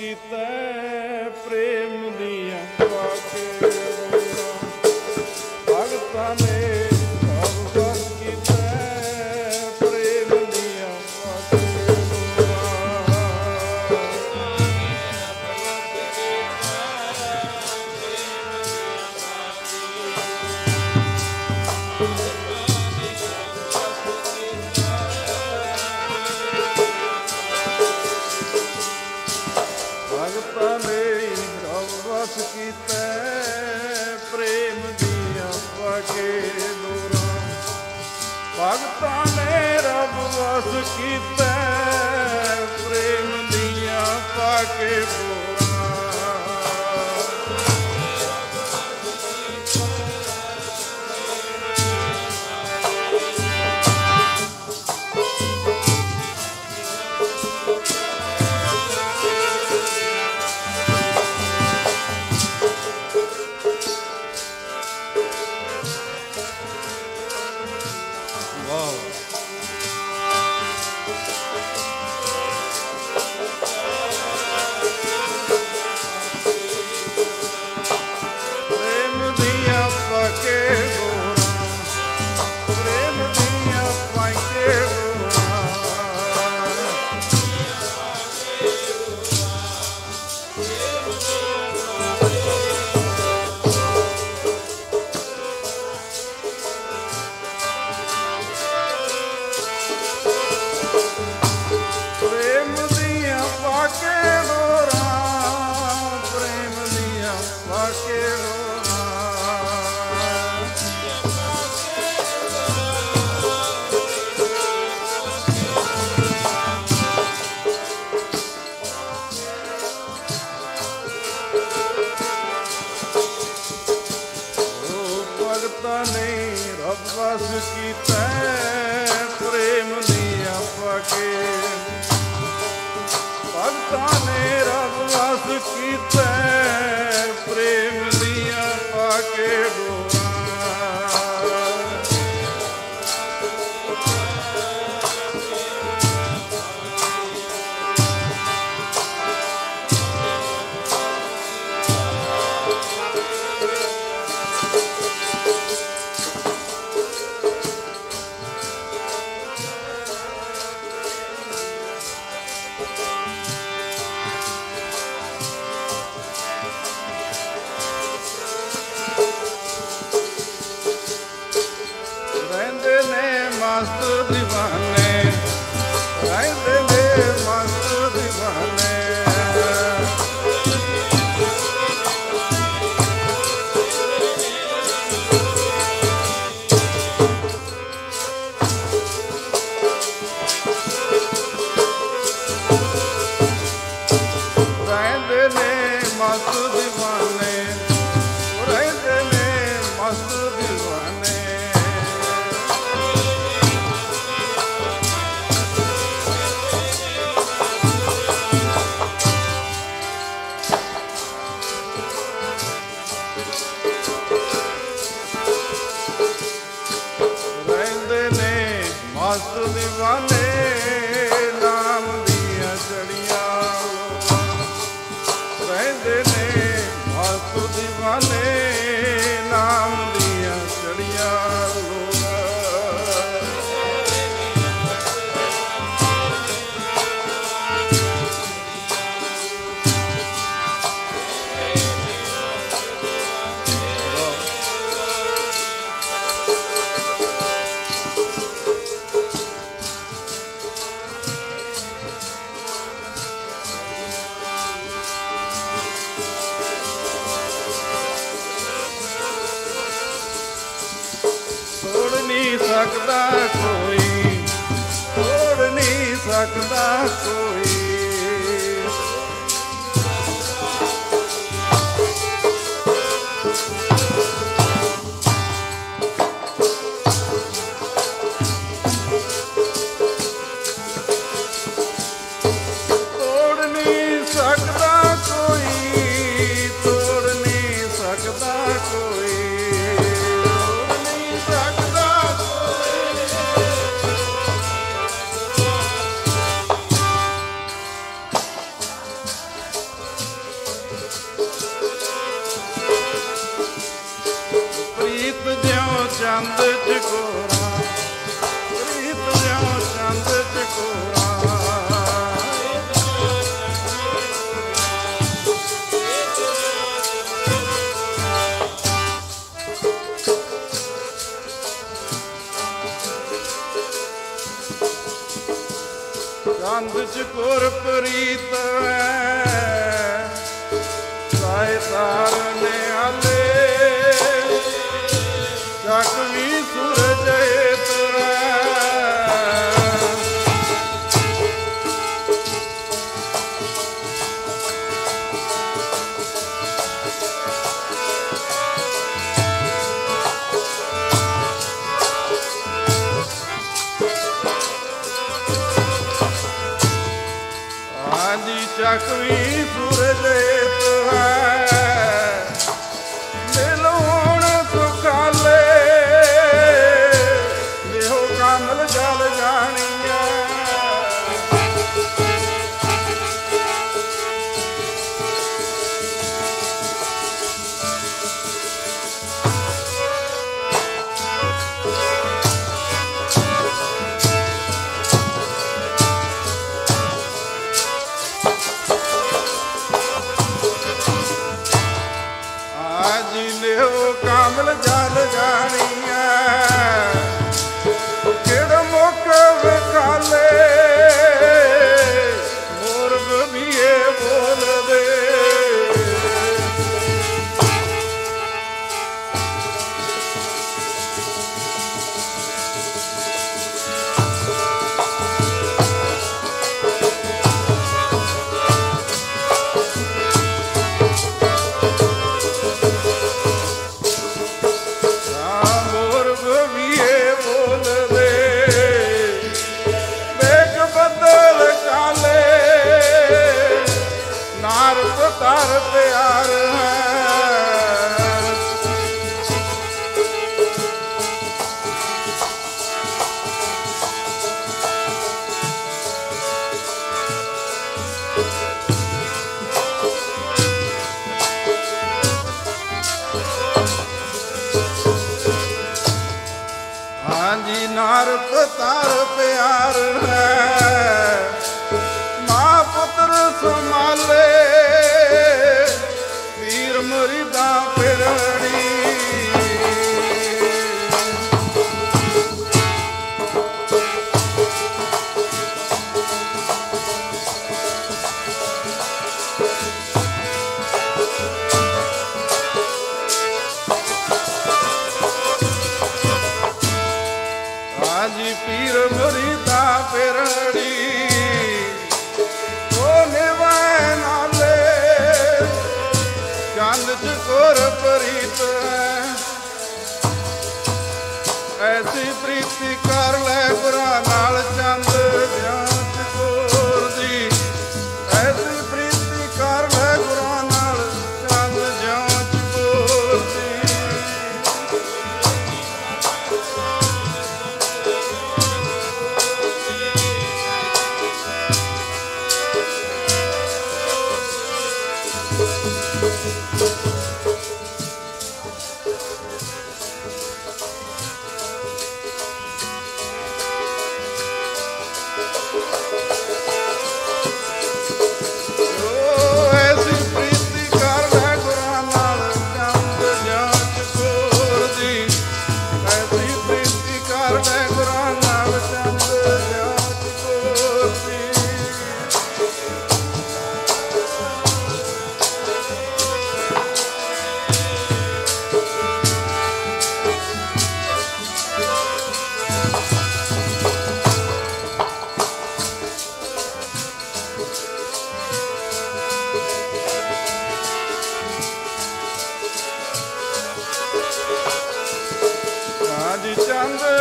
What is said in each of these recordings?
कित प्रेम ਪਿਆਰ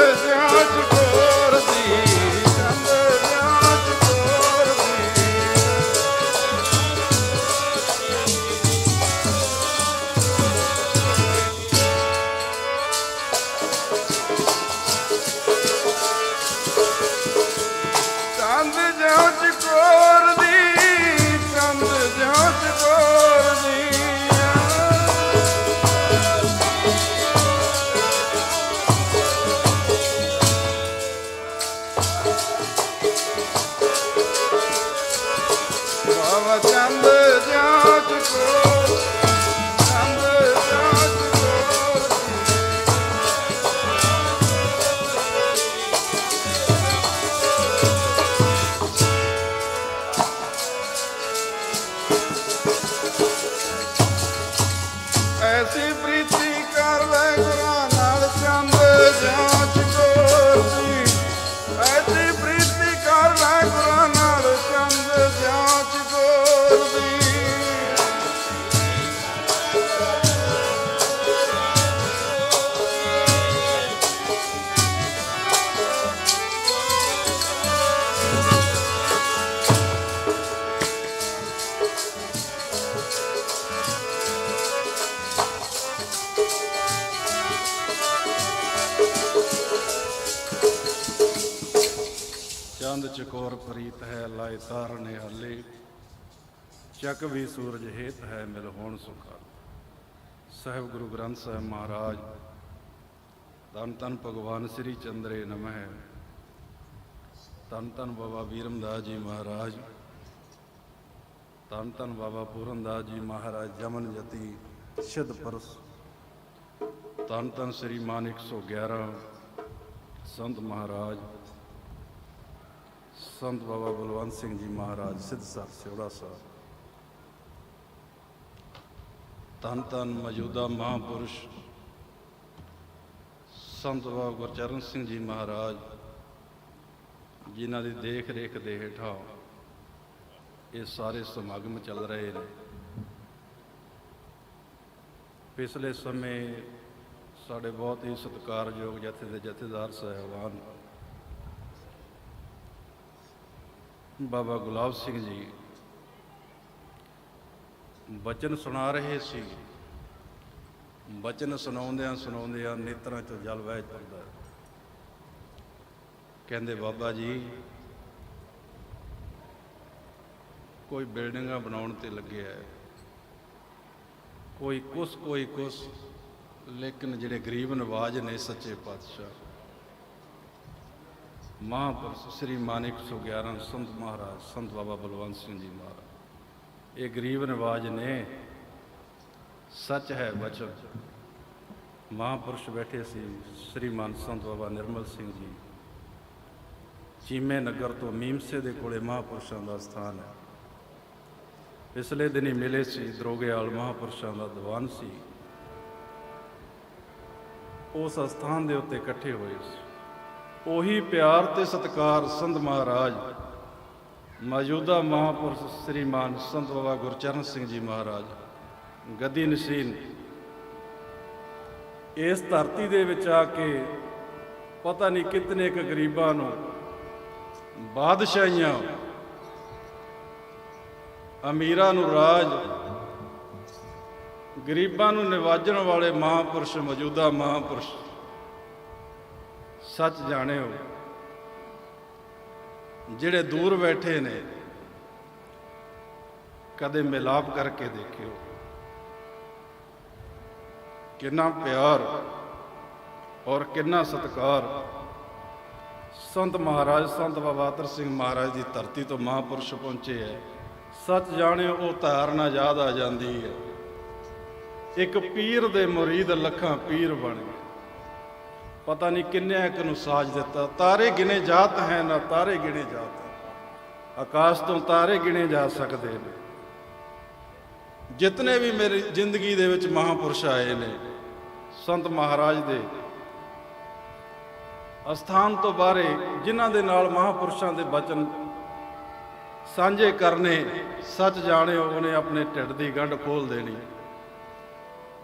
ਅੱਜ ਕੋ ਚੰਦ ਚਕੋਰ ਪ੍ਰੀਤ ਹੈ ਲਾਇ ਤਾਰਨੇ ਹਾਲੇ ਚੱਕ ਵੀ ਸੂਰਜ ਹੇਤ ਹੈ ਮਿਲ ਹੋਣ ਸੁਖਾ ਸਾਹਿਬ ਗੁਰੂ ਗ੍ਰੰਥ ਸਾਹਿਬ ਮਹਾਰਾਜ ਤਨ ਤਨ ਭਗਵਾਨ ਸ੍ਰੀ ਚੰਦਰੇ ਨਮਹਿ ਤਨ ਤਨ ਬਾਬਾ ਵੀਰਮਦਾਸ ਜੀ ਮਹਾਰਾਜ ਤਨ ਤਨ ਬਾਬਾ ਪੂਰਨਦਾਸ ਜੀ ਮਹਾਰਾਜ, ਜਮਨ ਜਤੀ ਸਿੱਧ ਪਰਸ। ਤਨ ਤਨ ਸ੍ਰੀ ਮਾਨ 111 ਸੰਤ ਮਹਾਰਾਜ। ਸੰਤ ਬਾਬਾ ਬਲਵੰਤ ਸਿੰਘ ਜੀ ਮਹਾਰਾਜ ਸਿੱਧਸਰ ਸਿਉੜਾ ਸਾਹਿਬ। ਤਨ ਤਨ ਮੌਜੂਦਾ ਮਹਾਪੁਰਸ਼ ਸੰਤ ਬਾਬਾ ਗੁਰਚਰਨ ਸਿੰਘ ਜੀ ਮਹਾਰਾਜ, ਜਿਨ੍ਹਾਂ ਦੀ ਦੇਖ ਰੇਖ ਦੇ ਹੇਠਾਂ ਇਹ ਸਾਰੇ ਸਮਾਗਮ ਚੱਲ ਰਹੇ ਨੇ। ਪਿਛਲੇ ਸਮੇਂ ਸਾਡੇ ਬਹੁਤ ਹੀ ਸਤਿਕਾਰਯੋਗ ਜਥੇ ਦੇ ਜਥੇਦਾਰ ਸਾਹਿਬਾਨ ਬਾਬਾ ਗੁਲਾਬ ਸਿੰਘ ਜੀ ਬਚਨ ਸੁਣਾ ਰਹੇ ਸੀ। ਬਚਨ ਸੁਣਾਉਂਦਿਆਂ ਸੁਣਾਉਂਦਿਆਂ ਨੇਤਰਾਂ ਚੋਂ ਜਲ ਵਹਿ ਜਾਂਦਾ ਕਹਿੰਦੇ, ਬਾਬਾ ਜੀ, ਕੋਈ ਬਿਲਡਿੰਗਾਂ ਬਣਾਉਣ ਤੇ ਲੱਗਿਆ ਹੈ ਕੋਈ ਕੁਛ ਕੋਈ ਕੁਛ, ਲੇਕਿਨ ਜਿਹੜੇ ਗਰੀਬ ਨਵਾਜ ਨੇ ਸੱਚੇ ਪਾਤਸ਼ਾਹ ਮਹਾਂਪੁਰਸ਼ ਸ੍ਰੀ ਮਾਨਿਕ 111 ਸੰਤ ਮਹਾਰਾਜ, ਸੰਤ ਬਾਬਾ ਬਲਵੰਤ ਸਿੰਘ ਜੀ ਮਹਾਰਾਜ। ਇਹ ਗਰੀਬ ਨਵਾਜ ਨੇ, ਸੱਚ ਹੈ ਬਚਨ ਮਹਾਂਪੁਰਸ਼ ਬੈਠੇ ਸੀ ਸ਼੍ਰੀਮਾਨ ਸੰਤ ਬਾਬਾ ਨਿਰਮਲ ਸਿੰਘ ਜੀ। ਚੀਮੇ ਨਗਰ ਤੋਂ ਮੀਮਸੇ ਦੇ ਕੋਲੇ ਮਹਾਂਪੁਰਸ਼ਾਂ ਦਾ ਸਥਾਨ ਹੈ। ਪਿਛਲੇ ਦਿਨੀ ਮਿਲੇ ਸੀ ਦਰੋਗੇਵਾਲ ਮਹਾਂਪੁਰਸ਼ਾਂ ਦਾ ਦੀਵਾਨ ਸੀ। ਉਸ ਸਥਾਨ ਦੇ ਉੱਤੇ ਇਕੱਠੇ ਹੋਏ ਸੀ। ਉਹੀ ਪਿਆਰ ਤੇ ਸਤਿਕਾਰ ਸੰਤ ਮਹਾਰਾਜ। ਮੌਜੂਦਾ ਮਹਾਪੁਰਸ਼ ਸ੍ਰੀਮਾਨ ਸੰਤ ਬਾਬਾ ਗੁਰਚਰਨ ਸਿੰਘ ਜੀ ਮਹਾਰਾਜ, ਗੱਦੀ ਨਸ਼ੀਨ। ਇਸ ਧਰਤੀ ਦੇ ਵਿੱਚ ਆ ਕੇ ਪਤਾ ਨਹੀਂ ਕਿਤਨੇ ਕੁ ਗਰੀਬਾਂ ਨੂੰ ਬਾਦਸ਼ਾਹੀਆਂ, ਅਮੀਰਾਂ ਨੂੰ ਰਾਜ, ਗਰੀਬਾਂ ਨੂੰ ਨਿਵਾਜਣ ਵਾਲੇ ਮਹਾਪੁਰਸ਼, ਮੌਜੂਦਾ ਮਹਾਪੁਰਸ਼ ਸੱਚ ਜਾਣਿਓ, ਜਿਹੜੇ ਦੂਰ ਬੈਠੇ ਨੇ, ਕਦੇ ਮਿਲਾਪ ਕਰਕੇ ਦੇਖਿਓ। ਕਿੰਨਾ ਪਿਆਰ ਔਰ ਕਿੰਨਾ ਸਤਿਕਾਰ ਸੰਤ ਮਹਾਰਾਜ, ਸੰਤ ਬਾਬਾਤਰ ਸਿੰਘ ਮਹਾਰਾਜ ਦੀ ਧਰਤੀ ਤੋਂ ਮਹਾਪੁਰਸ਼ ਪਹੁੰਚੇ ਹੈ। ਸੱਚ ਜਾਣਿਓ, ਉਹ ਧਾਰਨਾ ਯਾਦ ਆ ਜਾਂਦੀ ਹੈ। ਇੱਕ ਪੀਰ ਦੇ ਮੁਰੀਦ ਲੱਖਾਂ ਪੀਰ ਬਣ ਗਏ। ਪਤਾ ਨਹੀਂ ਕਿੰਨੇ ਇੱਕ ਨੂੰ ਸਾਜ ਦਿੱਤਾ। ਤਾਰੇ ਗਿਣੇ ਜਾਤ ਹੈ ਨਾ ਤਾਰੇ ਗਿਣੇ ਜਾਤ। ਹੈ ਆਕਾਸ਼ ਤੋਂ ਤਾਰੇ ਗਿਣੇ ਜਾ ਸਕਦੇ ਨੇ। ਜਿਤਨੇ ਵੀ ਮੇਰੀ ਜ਼ਿੰਦਗੀ ਦੇ ਵਿੱਚ ਮਹਾਪੁਰਸ਼ ਆਏ ਨੇ, ਸੰਤ ਮਹਾਰਾਜ ਦੇ, ਅਸਥਾਨ ਤੋਂ ਬਾਹਰੇ ਜਿਨ੍ਹਾਂ ਦੇ ਨਾਲ ਮਹਾਪੁਰਸ਼ਾਂ ਦੇ ਬਚਨ ਸਾਂਝੇ ਕਰਨੇ, ਸੱਚ ਜਾਣਿਓ ਉਹਨੇ ਆਪਣੇ ਢਿੱਡ ਦੀ ਗੰਢ ਖੋਲ ਦੇਣੀ।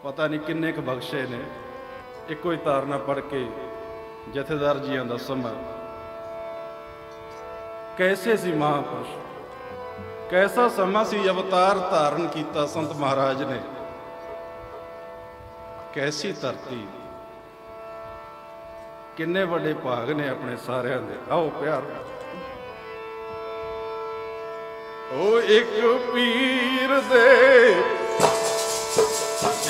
ਪਤਾ ਨਹੀਂ ਕਿੰਨੇ ਕੁ ਬਖਸ਼ੇ ਨੇ। ਇੱਕੋ ਹੀ ਧਾਰਨਾ ਪੜ ਕੇ ਜਥੇਦਾਰ ਜੀਆਂ ਦਾ ਸਮਾਂ। ਕੈਸੇ ਸੀ ਮਹਾਪੁਰਸ਼? ਕੈਸਾ ਸਮਾਂ ਸੀ ਅਵਤਾਰ ਧਾਰਨ ਕੀਤਾ ਸੰਤ ਮਹਾਰਾਜ ਨੇ? ਕੈਸੀ ਧਰਤੀ? ਕਿੰਨੇ ਵੱਡੇ ਭਾਗ ਨੇ ਆਪਣੇ ਸਾਰਿਆਂ ਦੇ। ਆਓ ਪਿਆਰ ਉਹ ਇੱਕ ਪੀਰ ਦੇ,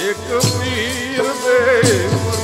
ਇੱਕ ਪੀਰ ਦੇ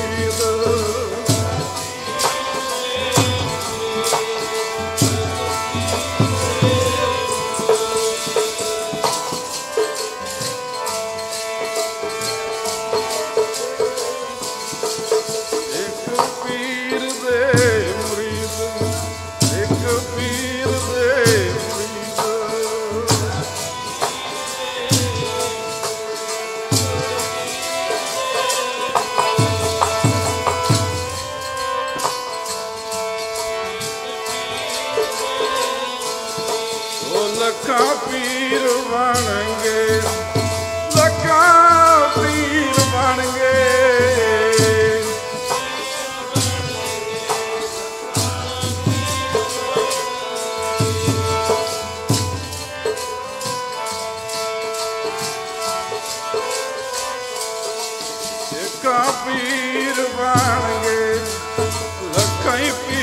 કબીર વાણગે લખઈ